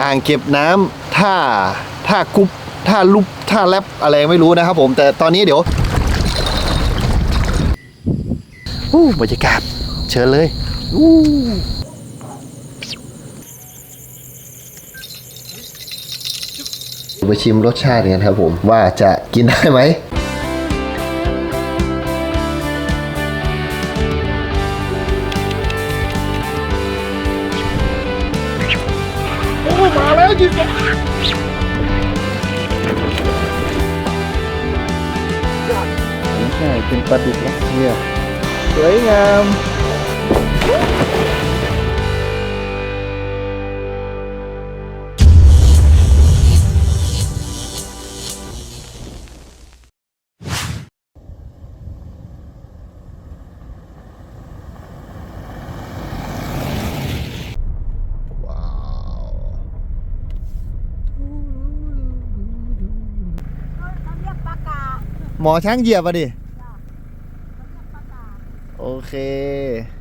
อ่างเก็บน้ำท่าท่ากุ๊บท่าลุบท่าแลบอะไรไม่รู้นะครับผมแต่ตอนนี้เดี๋ยวอู้บรรยากาศเชิญเลยอู้ไปชิมรสชาติกันครับผมว่าจะกินได้ไหม ช่เป็นปลาดุก เค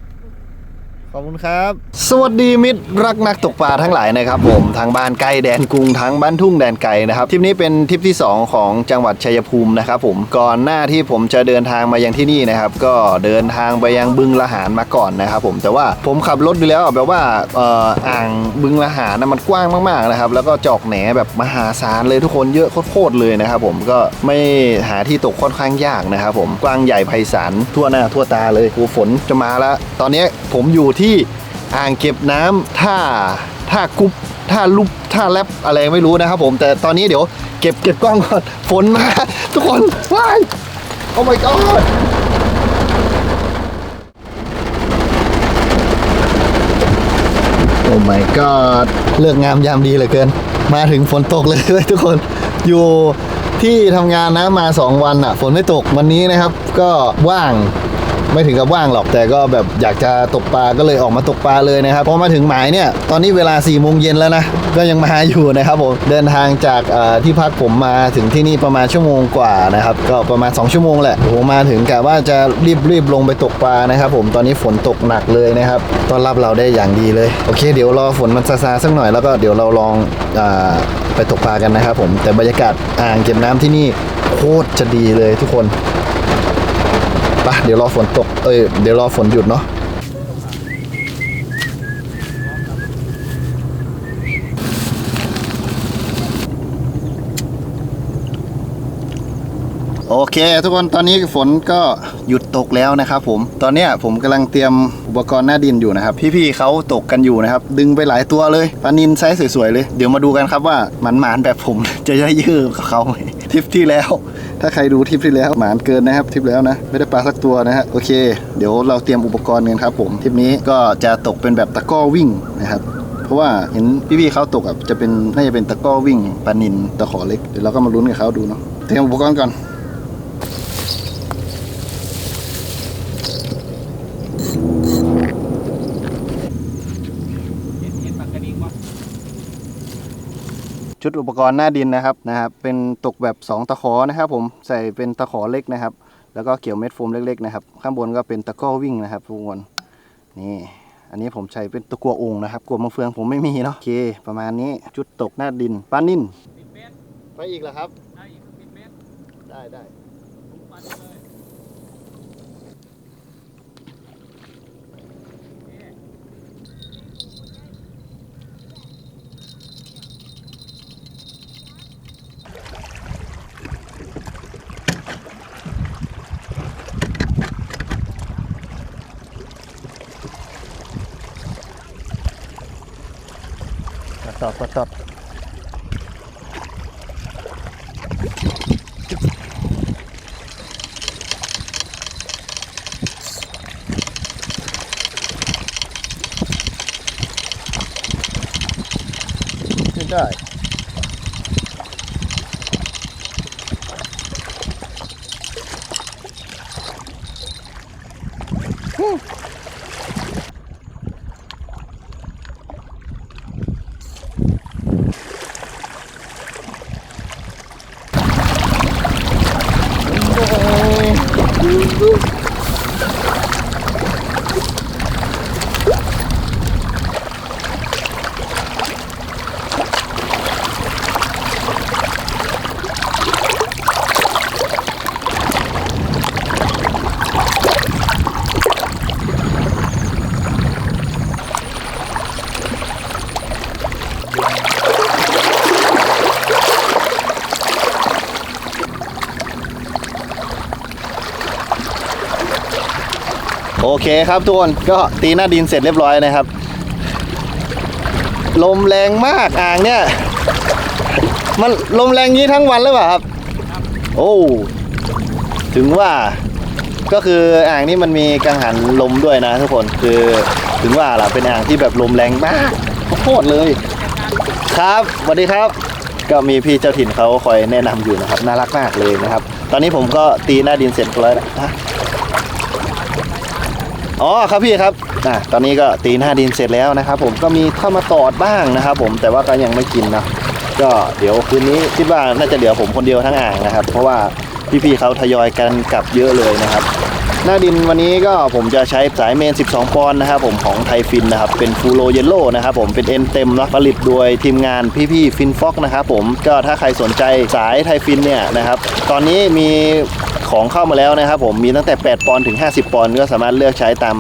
ขอบคุณครับ สวัสดีมิตรรักนักตกปลาทั้งหลายนะครับผมทางบ้านไกลแดนกรุงทั้งบ้านทุ่งแดนไกลนะครับทริปนี้เป็นทริปที่ 2 ของจังหวัดชัยภูมินะครับผมก่อนหน้าที่ผมจะเดินทางมายังที่นี่นะครับก็เดินทางไปยังบึงละหารมาก่อนนะครับผมแต่ว่าผมขับรถดูแล้วแบบว่าเอ่ออ่างบึงละหารนะมันกว้างมากๆนะครับแล้วก็จอกแหนแบบมหาศาลเลยทุกคนเยอะโคตรเลยนะครับผมก็ไม่หาที่ตกค่อนข้างยากนะครับผมกว้างใหญ่ไพศาลทั่วหน้าทั่วตาเลยกูฝนจะมาแล้วตอนนี้ผมอยู่ที่อ่างเก็บน้ำท่าท่ากุ๊บท่าลุบท่าแลบอะไรไม่รู้นะครับผมแต่ตอนนี้เดี๋ยวเก็บเก็บกล้องก่อนฝนมาทุกคนว้ายโอ้ my god โอ้ my god เลือกงามยามดีเหลือเกิน มาถึงฝนตกเลยเว้ยทุกคนอยู่ที่ทำงานนะมา 2 วันอะฝนไม่ตกวันนี้นะครับ ก็ว่าง ไม่ถึงกับว่างหรอกแต่ก็แบบอยากจะตกปลาก็เลยออกมาตกปลาเลยนะครับพอมาถึงหมายเนี่ยตอนนี้เวลา4ี่โมงเย็นแล้วนะก็ยังมาอยู่นะครับผมเดินทางจากที่พักผมมาถึงที่นี่ประมาณชั่วโมงกว่านะครับก็ประมาณ 2 ชั่วโมงแหละผมมาถึงกะว่าจะรีบรีบลงไปตกปลานะครับผมตอนนี้ฝนตกหนักเลยนะครับต้อนรับเราได้อย่างดีเลย โอเค เดี๋ยวรอฝนมันซาซาๆสักหน่อยแล้วก็เดี๋ยวเราลองอไปตกปลากันนะครับผมแต่บรรยากาศอ่างเก็บน้ำที่นี่โคตรจะดีเลยทุกคน ดี๋ยวรอฝนตก เอ้ย เดี๋ยวรอฝนหยุดเนาะ โอเค ทุกคน ตอนนี้ฝนก็หยุดตกแล้วนะครับผม ตอนเนี้ยผมกำลังเตรียมอุปกรณ์หน้าดินอยู่นะครับ พี่ๆเขาตกกันอยู่นะครับ ดึงไปหลายตัวเลยปลานินไซส์สวยๆเลย เดี๋ยวมาดูกันครับว่าหมันหมานๆแบบผม จะได้ยืดกับเขาไหมทริปที่แล้ว ถ้าใครดูทริปที่แล้วหมานเกินนะครับทริปแล้วนะ ไม่ได้ปลาสักตัวนะฮะโอเค เดี๋ยวเราเตรียมอุปกรณ์กันครับผมทริปนี้ก็จะตกเป็นแบบตะก้อวิ่งนะครับเพราะว่าเห็นพี่ๆเขาตกอะจะเป็นน่าจะเป็นตะก้อวิ่งปลานินตะขอเล็กเดี๋ยวเราก็มาลุ้นกับเขาดูเนาะเตรียมอุปกรณ์ก่อน ชุดอุปกรณ์หน้าดินนะครับนะครับเป็นตกแบบ 2 ตะขอนะครับ ผมใส่เป็นตะขอเล็กนะครับ แล้วก็เกี่ยวเม็ดโฟมเล็กๆนะครับ ข้างบนก็เป็นตะกร้อวิ่งนะครับทุกคนนี่อันนี้ผมใช้เป็นตะกัวองค์นะครับกัวมะเฟืองผมไม่มีเนาะโอเค ประมาณนี้ชุดตกหน้าดินปลานิ่นไปอีกเหรอครับได้ได้ตอดตอดตอ up, what's up? die. Whew. โอเคครับทุกคนก็ตีหน้าดินเสร็จเรียบร้อยนะครับ ลมแรงมากอ่างเนี่ย มันลมแรงงี้ทั้งวันหรือเปล่าครับ โอ้ถึงว่าก็คืออ่างนี้มันมีกังหันลมด้วยนะทุกคนคือถึงว่าล่ะเป็นอ่างที่แบบลมแรงมากโคตรเลย ครับสวัสดีครับ ก็มีพี่เจ้าถิ่นเขาคอยแนะนำอยู่นะครับ น่ารักมากเลยนะครับ ตอนนี้ผมก็ตีหน้าดินเสร็จแล้วนะ อ๋อครับพี่ครับอะตอนนี้ก็ตีหน้าดินเสร็จแล้วนะครับ ผมก็มีเข้ามาตอดบ้างนะครับ ผมแต่ว่าก็ยังไม่กินนะก็เดี๋ยวคืนนี้คิดว่าน่าจะเหลือผมคนเดียวทั้งอ่างนะครับ เพราะว่าพี่ๆเขาทยอยกันกลับเยอะเลยนะครับ หน้าดินวันนี้ก็ผมจะใช้สายเมน 12 ปอนด์นะครับผมของไทยฟินนะครับเป็นฟูโรเยลโล่นะครับผมเป็นเอ็นเต็มนะผลิตโดยทีมงานพี่ๆฟินฟ็อกนะครับผมก็ถ้าใครสนใจสายไทยฟินเนี่ยนะครับตอนนี้มี ของเข้ามาแล้วนะครับผมมีตั้งแต่ 8 ปอนด์ถึง 50 ปอนด์ก็สามารถเลือกใช้ตาม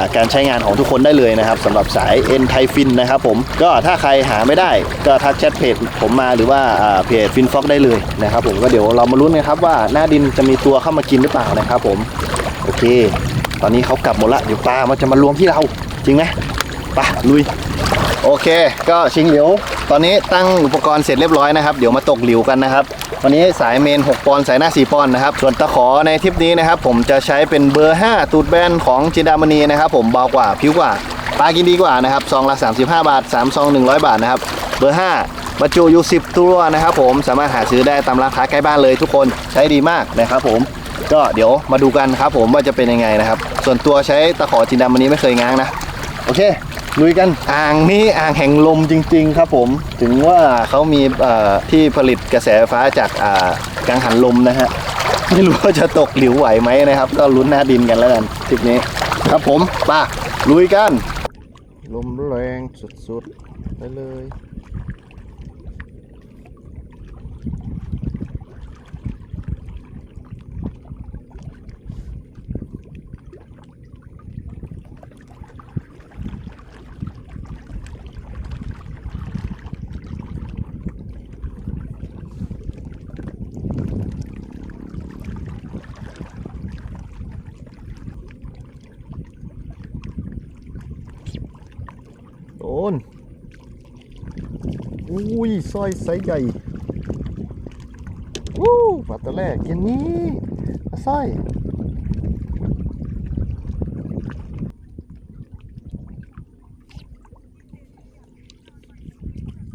าการใช้งานของทุกคนได้เลยนะครับสำหรับสายเอ็นไทฟินนะครับผมก็ถ้าใครหาไม่ได้ก็ทักแชทเพจผมมาหรือว่าาเพจฟินฟ็อกได้เลยนะครับผมก็เดี๋ยวเรามาลุ้นกันครับว่าหน้าดินจะมีตัวเข้ามากินหรือเปล่านะครับผมโอเค ตอนนี้เขากลับหมดละเดี๋ยวปลามันจะมารวมที่เราจริงไหมไปลุย โอเค ก็ชิงเหลียวตอนนี้ตั้งอุปกรณ์เสร็จเรียบร้อยนะครับ เดี๋ยวมาตกหลิวกันนะครับ วันนี้สายเมน 6 ปอนสายหน้า 4 ปอนนะครับ ส่วนตะขอในทริปนี้นะครับ ผมจะใช้เป็นเบอร์ 5 ตูดแบนของจินดามณีนะครับผมเบากว่าผิวกว่าปลากินดีกว่านะครับซองละ 35 บาท3ซอง 100 บาทนะครับ เบอร์ 5บรรจุอยู่ 10 ตัวนะครับผมสามารถหาซื้อได้ตามร้านค้าใกล้บ้านเลยทุกคนใช้ดีมากนะครับผมก็เดี๋ยวมาดูกันครับผมว่าจะเป็นยังไงนะครับ ส่วนตัวใช้ตะขอจินดามณีไม่เคยง้างนะ โอเค ลุยกันอ่างนี้อ่างแห่งลมจริง ๆ ครับผม ถึงว่าเขามีที่ผลิตกระแสไฟฟ้าจากกังหันลมนะฮะไม่รู้ว่าจะตกหลิวไหวไหมนะครับ ก็ลุ้นหน้าดินกันแล้วกันทริปนี้ ครับผมป่ะลุยกัน ลมแรงสุดๆไปเลย โดนอุ้ย สร้อยไซส์ใหญ่วู้ปลาตัวแรกอย่างนี้ปลาสร้อย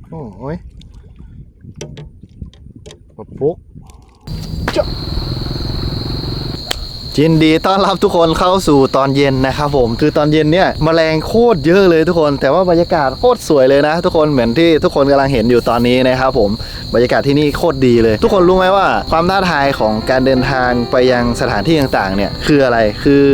โอ้ยปลาปุกจ้ะ ยินดีต้อนรับทุกคนเข้าสู่ตอนเย็นนะครับผมคือตอนเย็นเนี่ยมแมลงโคตรเยอะเลยทุกคน แต่ว่าบรรยากาศโคตรสวยเลยนะ ทุกคนเหมือนที่ทุกคนกำลังเห็นอยู่ตอนนี้นะครับผมบรรยากาศที่นี่โคตรดีเลย ทุกคนรู้ไหมว่า ความท้าทายของการเดินทางไปยังสถานที่ต่างๆเนี่ยคืออะไรคือ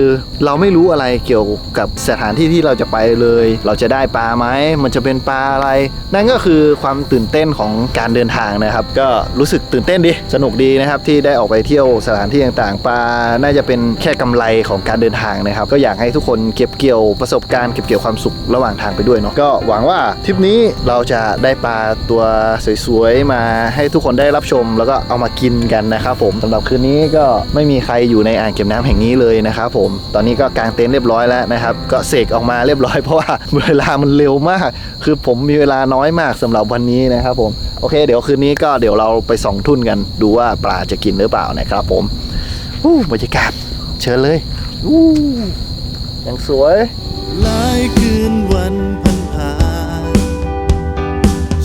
เราไม่รู้อะไรเกี่ยวกับสถานที่ที่เราจะไปเลย เราจะได้ปลาไหมมันจะเป็นปลาอะไร นั่นก็คือความตื่นเต้นของการเดินทางนะครับ ก็รู้สึกตื่นเต้นดีสนุกดีนะครับที่ได้ออกไปเที่ยวสถานที่ต่างๆปลาน่าจะเป็นแค่กำไรของการเดินทางนะครับ ก็อยากให้ทุกคนเก็บเกี่ยวประสบการณ์เก็บเกี่ยวความสุขระหว่างทางไปด้วยเนาะก็หวังว่าทริปนี้เราจะได้ปลาตัวสวยๆมาให้ทุกคนได้รับชม แล้วก็เอามากินกันนะครับผมสำหรับคืนนี้ก็ไม่มีใครอยู่ในอ่างเก็บน้ำแห่งนี้เลยนะครับผมตอนนี้ก็กางเต็นท์เรียบร้อยแล้วนะครับก็เสกออกมาเรียบร้อยเพราะว่าเวลามันเร็วมาก คือผมมีเวลาน้อยมากสำหรับวันนี้นะครับผมโอเค เดี๋ยวคืนนี้ก็เดี๋ยวเราไปส่องทุ่นกันดูว่าปลาจะกินหรือเปล่านะครับผม อู้บรรยากาศเชิญเลยอู้อย่างสวยหลายคืนวันพันผ่าน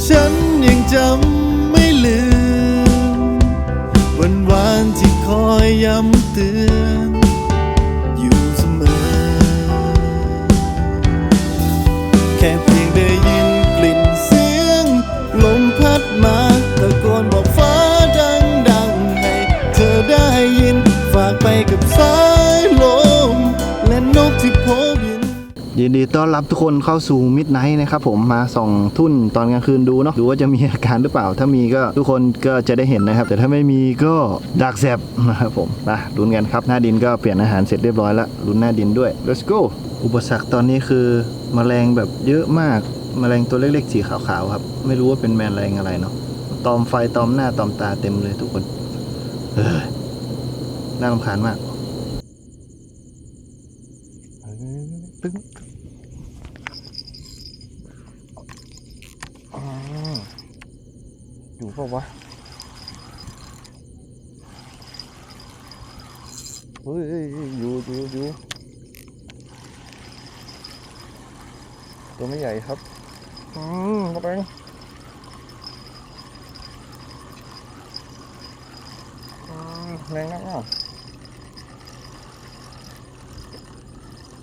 ฉันยังจำไม่ลืม วันวานที่คอยย้ำเตือน ยินดีต้อนรับทุกคนเข้าสู่มิดไนท์นะครับผมมาส่องทุ่นตอนกลางคืนดูเนาะดูว่าจะมีอาการหรือเปล่า ถ้ามีก็ทุกคนก็จะได้เห็นนะครับ แต่ถ้าไม่มีก็ดักแซบนะครับผมนะลุ้นกันครับหน้าดินก็เปลี่ยนอาหารเสร็จเรียบร้อยแล้วลุ้นหน้าดินด้วย let's go อุปสรรคตอนนี้คือมแมลงแบบเยอะมากมแมลงตัวเล็กๆสีขาวๆครับ ไม่รู้ว่าเป็นแมลงอะไรเนาะตอมไฟตอมหน้าตอมตาเต็มเลยทุกคน เออน่ารำคาญมาก อยู่เปล่าวะเฮ้ยอยู่อยู่อยู่ตัวไม่ใหญ่ครับ อืมมาแปงอืมแรงนักเนาะ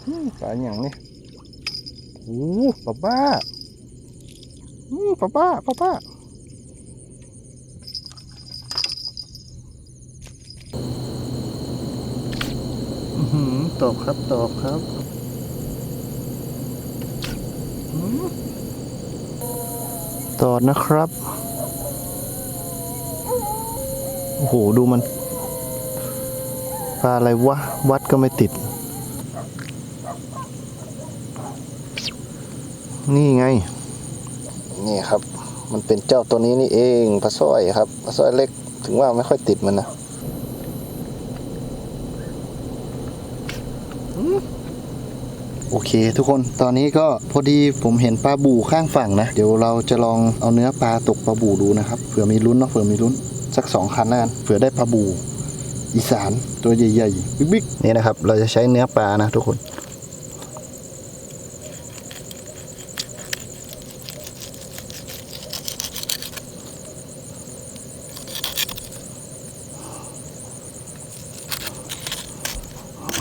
อืมปลาอย่างนี้โอ้ปลาบ้าอืมปลาบ้าปลาบ้า อื้อหือ ตอบครับตอบครับอื้อตอดนะครับ โอ้โห ดูมัน ปลาอะไรวะ วัดก็ไม่ติด นี่ไง นี่ครับ มันเป็นเจ้าตัวนี้นี่เองปลาสร้อยครับปลาสร้อยเล็ก ถึงว่าไม่ค่อยติดมันนะ โอ เคทุกคนตอนนี้ก็พอดีผมเห็นปลาบู่ข้างฝั่งนะ เดี๋ยวเราจะลองเอาเนื้อปลาตกปลาบู่ดูนะครับเผื่อมีลุ้นเนาะเผื่อมีลุ้นสักสองคันแล้วกันเผื่อได้ปลาบู่อีสานตัวใหญ่ๆบิ๊กๆนี่นะครับ เราจะใช้เนื้อปลานะทุกคน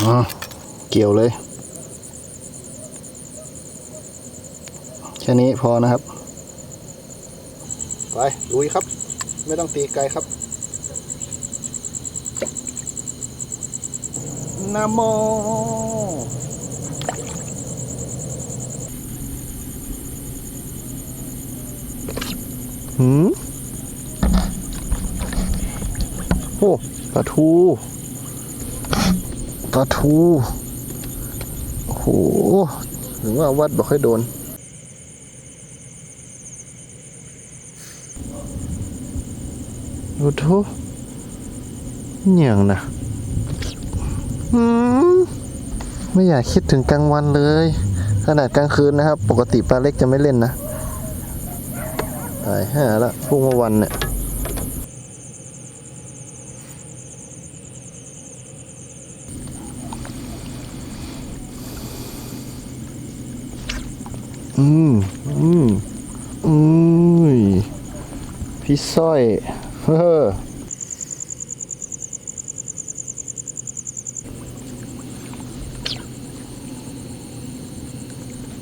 อ่าเกี่ยวเลย ค่นี้พอนะครับ ไปลุยครับ ไม่ต้องตีไกลครับนะโมหืมโอ้ปลาทูปลาทูโอ้โหหรือว่าวัดบอกให้โดน โอ้โหเนี่ยงนะอืมไม่อยากคิดถึงกลางวันเลย ขนาดกลางคืนนะครับ ปกติปลาเล็กจะไม่เล่นนะตายห่าละพวกเมื่อวันเนี่ยอืม อืม อืมพี่สร้อย เฮ้อ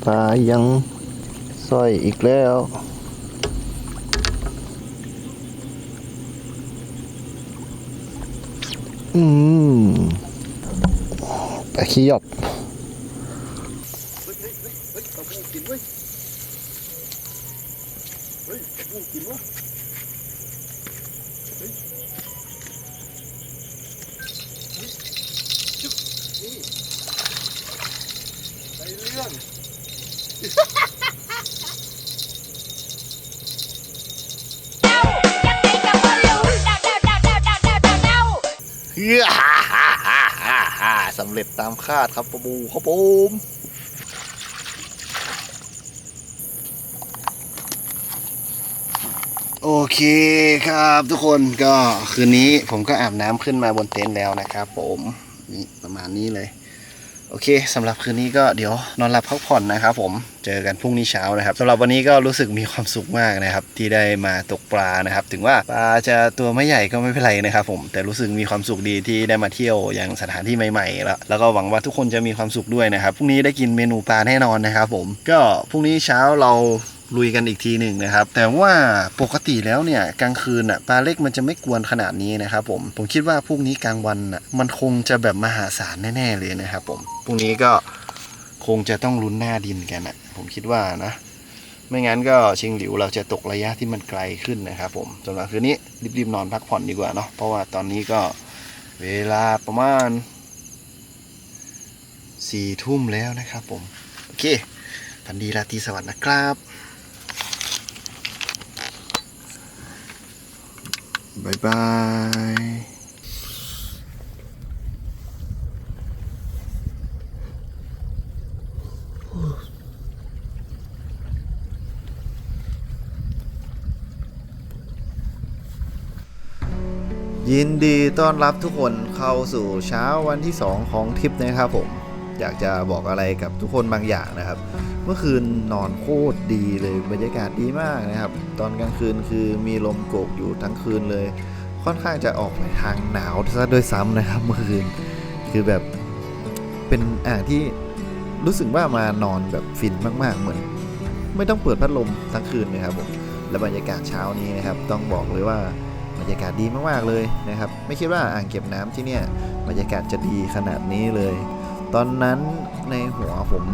ปลายังสร้อยอีกแล้วอืมปลาขี้หยอบ เฮ้ยฮ่าฮ่าฮ่าฮ่าฮ่า สำเร็จตามคาดครับปะบูครับผมโอเคครับทุกคนก็คืนนี้ผมก็อาบน้ำขึ้นมาบนเต็นท์แล้วนะครับผมนี่ประมาณนี้เลย โอเคสำหรับคืนนี้ก็เดี๋ยวนอนหลับพักผ่อนนะครับผมเจอกันพรุ่งนี้เช้านะครับสำหรับวันนี้ก็รู้สึกมีความสุขมากนะครับ ที่ได้มาตกปลานะครับ ถึงว่าปลาจะตัวไม่ใหญ่ก็ไม่เป็นไรนะครับผมแต่รู้สึกมีความสุขดีที่ได้มาเที่ยวอย่างสถานที่ใหม่ๆ แล้ว แล้วก็หวังว่าทุกคนจะมีความสุขด้วยนะครับพรุ่งนี้ได้กินเมนูปลาแน่นอนนะครับผมก็พรุ่งนี้เช้าเรา ลุยกันอีกทีหนึ่งนะครับ แต่ว่าปกติแล้วเนี่ยกลางคืนอะปลาเล็กมันจะไม่กวนขนาดนี้นะครับผมผมคิดว่าพรุ่งนี้กลางวันอะมันคงจะแบบมหาศาลแน่ๆเลยนะครับผมพรุ่งนี้ก็คงจะต้องลุ้นหน้าดินกันอะผมคิดว่านะไม่งั้นก็ชิงหลิวเราจะตกระยะที่มันไกลขึ้นนะครับผมสำหรับคืนนี้รีบๆนอนพักผ่อนดีกว่าเนาะเพราะว่าตอนนี้ก็เวลาประมาณสี่ทุ่มแล้วนะครับผม โอเคฝันดีราตรีสวัสดิ์นะครับ บายบายยินดีต้อนรับทุกคนเข้าสู่เช้าวันที่ 2 ของทริปนะครับผม อยากจะบอกอะไรกับทุกคนบางอย่างนะครับ มื่อคืนนอนโคตรดีเลยบรรยากาศดีมากนะครับ ตอนกลางคืนคือมีลมโกกอยู่ทั้งคืนเลย ค่อนข้างจะออกไปทางหนาวซะด้วยซ้ำนะครับเมื่อคืนคือแบบเป็นอ่างที่รู้สึกว่ามานอนแบบฟินมากๆ เหมือน ไม่ต้องเปิดพัดลมทั้งคืนเลยครับผมและบรรยากาศเช้านี้นะครับ ต้องบอกเลยว่าบรรยากาศดีมากๆเลยนะครับ ไม่คิดว่าอ่างเก็บน้ำที่เนี่ยบรรยากาศจะดีขนาดนี้เลย ตอนนั้นในหัวผม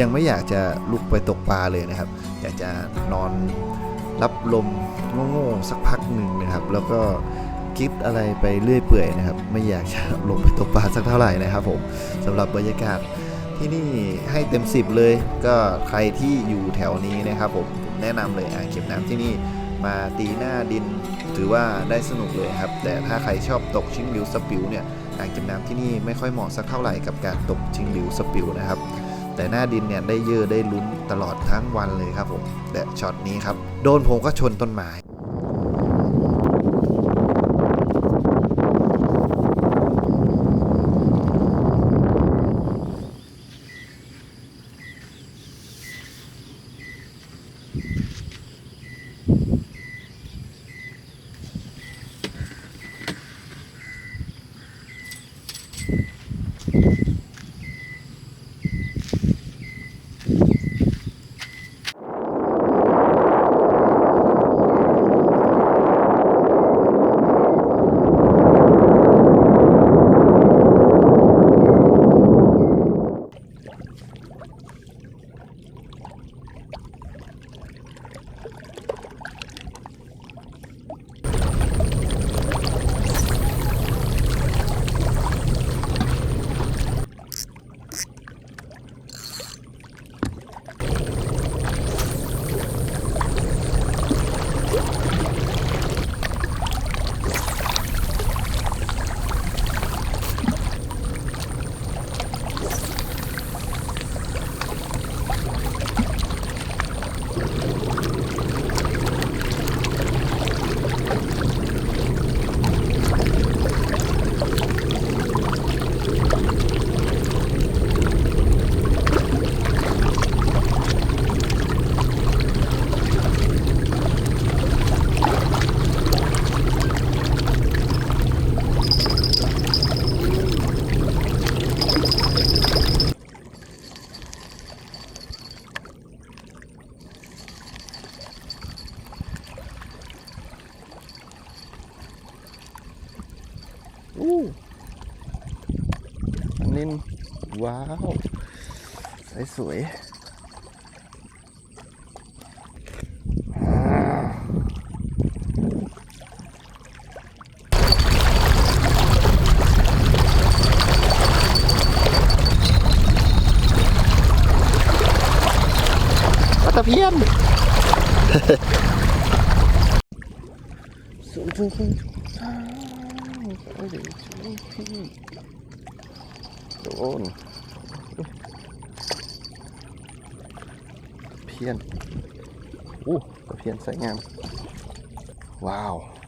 ยังไม่อยากจะลุกไปตกปลาเลยนะครับ อยากจะนอนรับลมโง่ๆสักพักหนึ่งนะครับ แล้วก็คิดอะไรไปเรื่อยเปื่อยนะครับ ไม่อยากจะลงไปตกปลาสักเท่าไหร่นะครับผมสำหรับบรรยากาศที่นี่ให้เต็ม 10 เลย ก็ใครที่อยู่แถวนี้นะครับผมแนะนำเลยอ่างเก็บน้ำที่นี่มาตีหน้าดินถือว่าได้สนุกเลยครับ แต่ถ้าใครชอบตกชิงหลิวสปิวเนี่ยอ่างเก็บน้ำที่นี่ไม่ค่อยเหมาะสักเท่าไหร่กับการตกชิงหลิวสปิวนะครับ แต่หน้าดินเนี่ยได้เยอะได้ลุ้นตลอดทั้งวันเลยครับผมแต่ช็อตนี้ครับ โดนผมก็ชนต้นไม้ อู้อันนี้ว้าว สวยสวยปลาตะเพียนสูงสูงสูงโอ้ยโดนเพียน อู้ตะเพี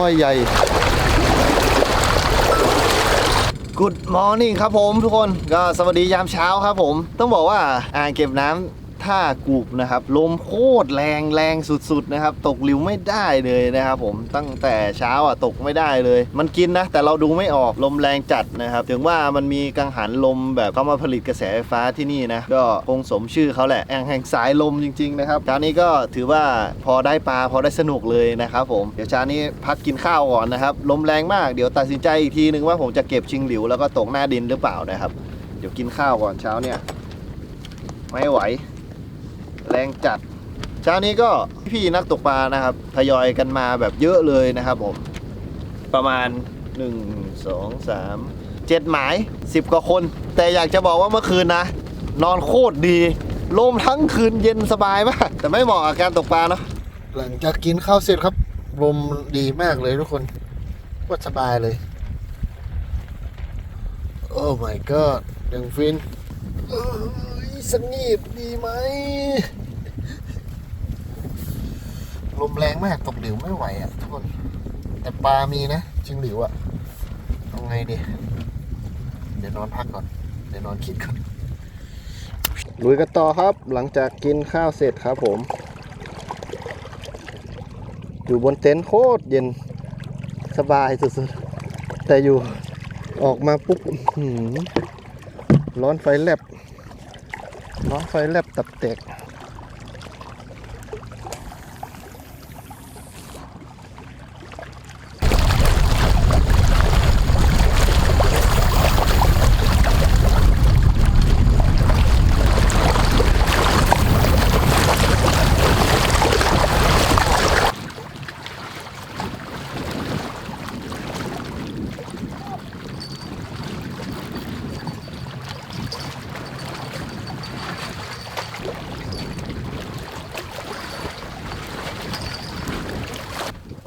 น้อยใหญ่ Good morning ครับผมทุกคนก็สวัสดียามเช้าครับผม ต้องบอกว่าอ่างเก็บน้ำ ท่ากูบนะครับลมโคตรแรงแรงสุดๆนะครับ ตกหลิวไม่ได้เลยนะครับผมตั้งแต่เช้าอะตกไม่ได้เลย มันกินนะ แต่เราดูไม่ออกลมแรงจัดนะครับ ถึงว่ามันมีกังหันลมแบบเขามาผลิตกระแสไฟฟ้าที่นี่นะก็คงสมชื่อเขาแหละแองแห่งสายลมจริง ๆ นะครับเช้านี้ก็ถือว่าพอได้ปลาพอได้สนุกเลยนะครับผมเดี๋ยวเช้านี้พักกินข้าวก่อนนะครับลมแรงมากเดี๋ยวตัดสินใจอีกทีนึงว่าผมจะเก็บชิงหลิวแล้วก็ตกหน้าดินหรือเปล่านะครับ เดี๋ยวกินข้าวก่อนเช้าเนี่ยไม่ไหว แรงจัด เช้านี้ก็พี่นักตกปลานะครับทยอยกันมาแบบเยอะเลยนะครับผม ประมาณ 1 2 3 7 หมาย 10 กว่าคน แต่อยากจะบอกว่าเมื่อคืนนะ นอนโคตรดีลมทั้งคืนเย็นสบายมาก แต่ไม่เหมาะกับการตกปลาเนาะหลังจากกินข้าวเสร็จครับลมดีมากเลยทุกคนโคตรสบายเลย โอ้ my god ยังฟิน สงีบดีไหม ลมแรงมากตกหลิวไม่ไหวอะทุกคน แต่ปลามีนะจิงหลิวอะเอาไงดี เดี๋ยวนอนพักก่อน เดี๋ยวนอนคิดก่อน ลุยกันต่อครับ หลังจากกินข้าวเสร็จครับผม อยู่บนเต็นท์โคตรเย็นสบายสุดๆ แต่อยู่ออกมาปุ๊บร้อนไฟแลบ ร้อนไฟแลบตับแตก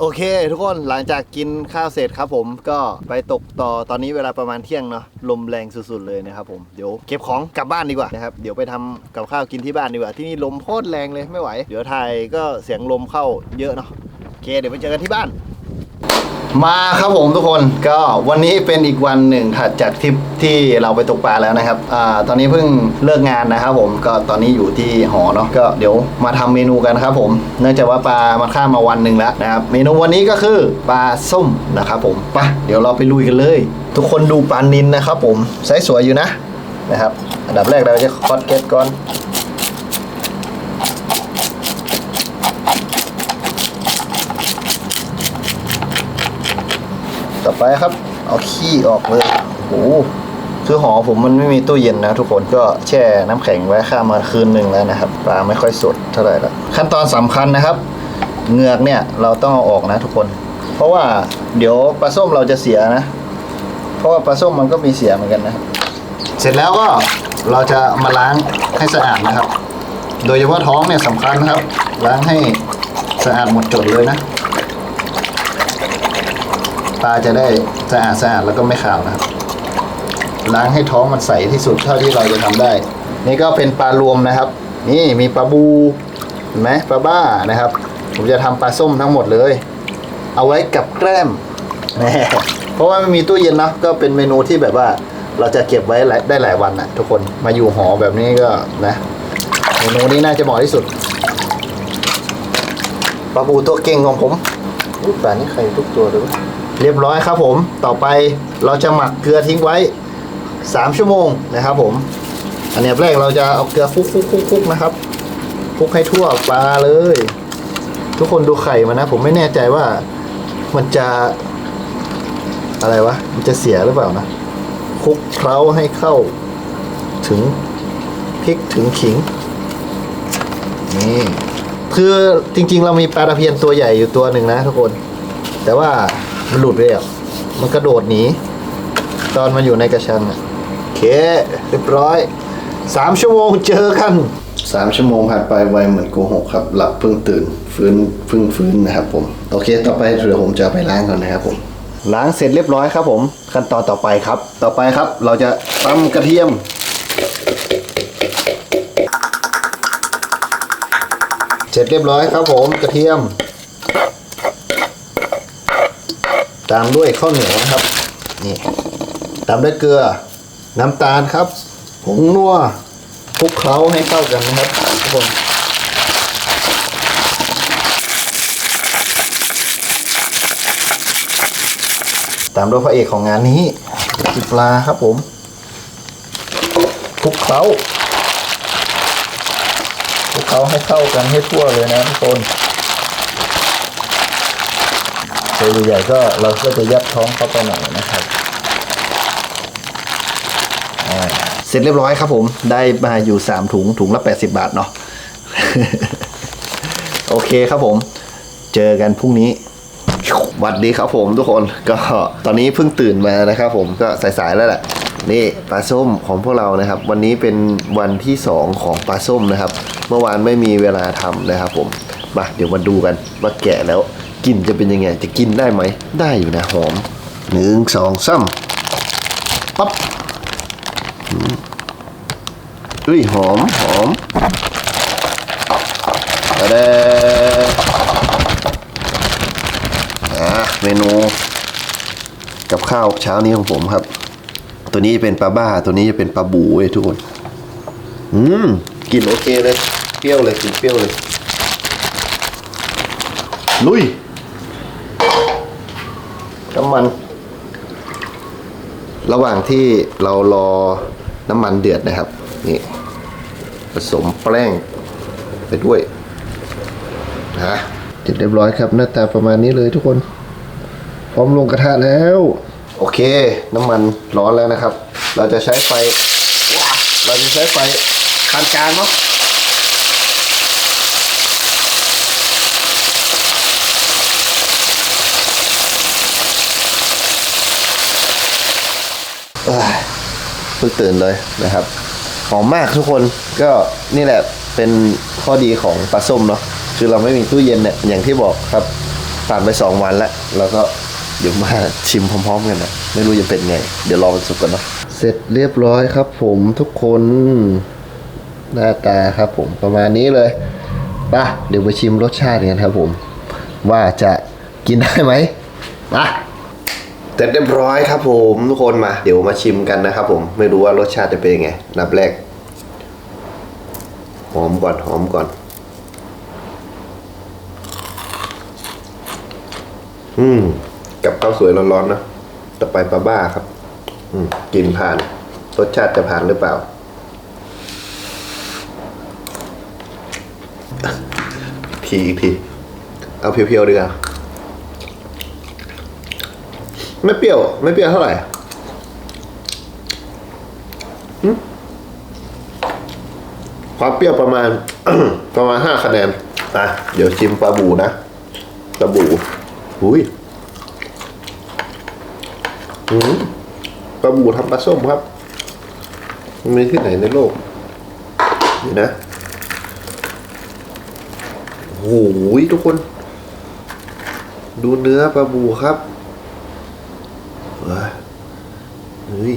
โอเค ทุกคนหลังจากกินข้าวเสร็จครับผมก็ไปตกต่อตอนนี้เวลาประมาณเที่ยงเนาะลมแรงสุดๆเลยนะครับผมเดี๋ยวเก็บของกลับบ้านดีกว่านะครับเดี๋ยวไปทำกับข้าวกินที่บ้านดีกว่าที่นี่ลมโคตรแรงเลยไม่ไหว เดี๋ยวไทยก็เสียงลมเข้าเยอะเนาะโอเคเดี๋ยวไปเจอกันที่บ้าน มาครับผมทุกคนก็วันนี้เป็นอีกวันหนึ่งถัดจากทริปที่เราไปตกปลาแล้วนะครับอ่าตอนนี้เพิ่งเลิกงานนะครับผมก็ตอนนี้อยู่ที่หอเนาะก็เดี๋ยวมาทำเมนูกันครับผมเนื่องจากว่าปลามันข้ามมาวันหนึ่งแล้วนะครับเมนูวันนี้ก็คือปลาส้มนะครับผมไปเดี๋ยวเราไปลุยกันเลย ทุกคนดูปลานินนะครับผมไซส์สวยอยู่นะนะครับอันดับแรกเราจะคอดเก็ตก่อน อไปครับ เอาขี้ออกเลยโอ้คือหอผมมันไม่มีตู้เย็นนะ ทุกคนก็แช่น้ำแข็งไว้ข้ามมาคืนหนึ่งแล้วนะครับปลาไม่ค่อยสดเท่าไหร่ละขั้นตอนสำคัญนะครับเงือกเนี่ยเราต้องเอาออกนะทุกคน เพราะว่าเดี๋ยวปลาส้มเราจะเสียนะ เพราะว่าปลาส้มมันก็มีเสียเหมือนกันนะครับเสร็จแล้วก็เราจะมาล้างให้สะอาดนะครับ โดยเฉพาะท้องเนี่ยสำคัญนะครับ ล้างให้สะอาดหมดจดเลยนะ ปลาจะได้สะอาดสะอาดแล้วก็ไม่ขาวนะครับล้างให้ท้องมันใสที่สุดเท่าที่เราจะทำได้ นี่ก็เป็นปลารวมนะครับ นี่มีปลาบูเห็นไหมปลาบ้านะครับ ผมจะทำปลาส้มทั้งหมดเลย เอาไว้กับแกล้มแหมเพราะว่าไม่มีตู้เย็นนะก็เป็นเมนูที่แบบว่าเราจะเก็บไว้ได้หลายวันนะทุกคนมาอยู่หอแบบนี้ก็นะเมนูนี้น่าจะเหมาะที่สุดปลาบูตัวเก่งของผมอุ๊ยปลานี่ใครทุกตัวเลยวะ เรียบร้อยครับผมต่อไปเราจะหมักเกลือทิ้งไว้ 3 ชั่วโมงนะครับผม อันนี้แรกเราจะเอาเกลือคลุกคุกคุกคุกนะครับคลุกให้ทั่วปลาเลย ทุกคนดูไข่มันนะ ผมไม่แน่ใจว่ามันจะอะไรวะ มันจะเสียหรือเปล่านะคลุกเคล้าให้เข้าถึงพริกถึงขิงนี่คือจริงๆ เรามีปลาตะเพียนตัวใหญ่อยู่ตัวหนึ่งนะทุกคน แต่ว่า หลุดไปแล้วมันกระโดดหนี ตอนมันอยู่ในกระชังอะโอเค เรียบร้อยสามชั่วโมงเจอกันสามชั่วโมงผ่านไปไวเหมือนโกหกครับหลับเพิ่งตื่นฟื้นเพิ่งฟื้นนะครับผมโอเค ต่อไปเดี๋ยวผมจะไปล้างก่อนนะครับผม ล้างเสร็จเรียบร้อยครับผม ขั้นตอนต่อไปครับ ต่อไปครับ เราจะตำกระเทียมเสร็จเรียบร้อยครับผมกระเทียม ตามด้วยข้าวเหนียวนะครับ นี่ ตามด้วยเกลือ น้ำตาลครับ ผงนัวคลุกเคล้าให้เข้ากันนะครับทุกคนตามด้วยพระเอกของงานนี้คือปลาครับผมคลุกเคล้าคลุกเคล้าให้เข้ากันให้ทั่วเลยนะทุกคน ตัวใหญ่ๆก็เราก็จะยัดท้องเข้าไปหน่อยนะครับเสร็จเรียบร้อยครับผม ได้มาอยู่ 3 ถุงถุงละ 80 บาทเนาะโอเคครับผม เจอกันพรุ่งนี้วัดดีครับผมทุกคนก็ตอนนี้เพิ่งตื่นมานะครับผมก็สายๆแล้วแหละนี่ปลาส้มของพวกเรานะครับ วันนี้เป็นวันที่ 2 ของปลาส้มนะครับ เมื่อวานไม่มีเวลาทำนะครับผมมาเดี๋ยวมาดูกันว่าแกะแล้ว กลิ่นจะเป็นยังไง จะกินได้ไหม ได้อยู่นะหอมหนึ่งสองสามปั๊บอุ้ยหอมหอมตะเดอะเมนู กับข้าวเช้านี้ของผมครับ ตัวนี้เป็นปลาบ้า ตัวนี้จะเป็นปลาบูเว้ยทุกคน อืมกลินโอเคเลย เปรี้ยวเลยกลินเปรี้ยวเลย ลุย น้ำมัน ระหว่างที่เรารอน้ำมันเดือดนะครับ นี่ ผสมแป้งไปด้วยนะเสร็จเรียบร้อยครับ หน้าตาประมาณนี้เลยทุกคน พร้อมลงกระทะแล้ว โอเค น้ำมันร้อนแล้วนะครับ เราจะใช้ไฟ เราจะใช้ไฟปานกลางเนาะ เอ้ยเพิ่งตื่นเลยนะครับหอมมากทุกคนก็นี่แหละเป็นข้อดีของปลาส้มเนาะคือเราไม่มีตู้เย็นเนี่ยอย่างที่บอกครับผ่านไปสองวันแล้วเราก็เดี๋ยวมาชิมพร้อมๆกันนะไม่รู้จะเป็นไง เดี๋ยวรอมันสุกกันเนาะเสร็จเรียบร้อยครับ ผมทุกคนหน้าตาครับ ผมประมาณนี้เลยป่ะเดี๋ยวไปชิมรสชาติกันครับ ผม ว่าจะกินได้ไหมมา เสร็จเรียบร้อยครับผมทุกคนมา เดี๋ยวมาชิมกันนะครับผมไม่รู้ว่ารสชาติจะเป็นยังไงนับแรก หอมก่อนหอมก่อน อืม กับข้าวสวยร้อนๆนะต่อไปปลาบ้าครับ อืมกินผ่าน รสชาติจะผ่านหรือเปล่า ทีอีกที เอาเพียวๆดีกว่า ไม่เปรี้ยว ไม่เปรี้ยวเท่าไหร่ความเปรี้ยวประมาณ ประมาณห้าคะแนนอะเดี๋ยวชิมปลาบูนะปลาบูอุ้ยปลาบูทำปลาส้มครับมันมีที่ไหนในโลก นี่นะโอ้โหทุกคน ดูเนื้อปลาบูครับเฮ้ย เฮ้ย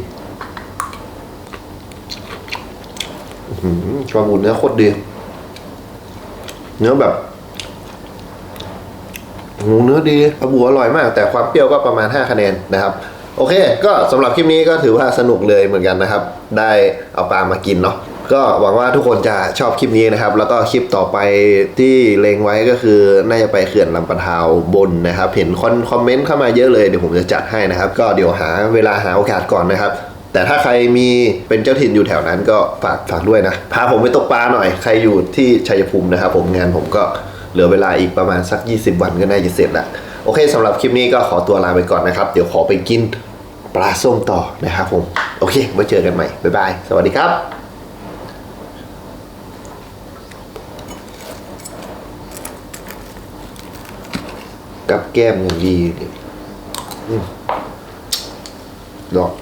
อืมปลาบูเนื้อโคตรดี เนื้อแบบหมูเนื้อดีปลาบูอร่อยมาก แต่ความเปรี้ยวก็ประมาณ 5 คะแนนนะครับ โอเค ก็สำหรับคลิปนี้ก็ถือว่าสนุกเลยเหมือนกันนะครับ ได้เอาปลามากินเนาะ ก็หวังว่าทุกคนจะชอบคลิปนี้นะครับ แล้วก็คลิปต่อไปที่เลงไว้ก็คือน่าจะไปเขื่อนลำปะทาวบนนะครับ เห็นคอนคอมเมนต์เข้ามาเยอะเลยเดี๋ยวผมจะจัดให้นะครับ ก็เดี๋ยวหาเวลาหาโอกาสก่อนนะครับ แต่ถ้าใครมีเป็นเจ้าถิ่นอยู่แถวนั้นก็ฝากฝากด้วยนะ พาผมไปตกปลาหน่อยใครอยู่ที่ชัยภูมินะครับ ผมงานผมก็เหลือเวลาอีกประมาณสัก 20 วันก็น่าจะเสร็จละโอเคสำหรับคลิปนี้ก็ขอตัวลาไปก่อนนะครับ เดี๋ยวขอไปกินปลาส้มต่อนะครับผม โอเคไว้เจอกันใหม่ บ๊ายบาย สวัสดีครับ กับแก้มอย่างดีเลยอืมดอก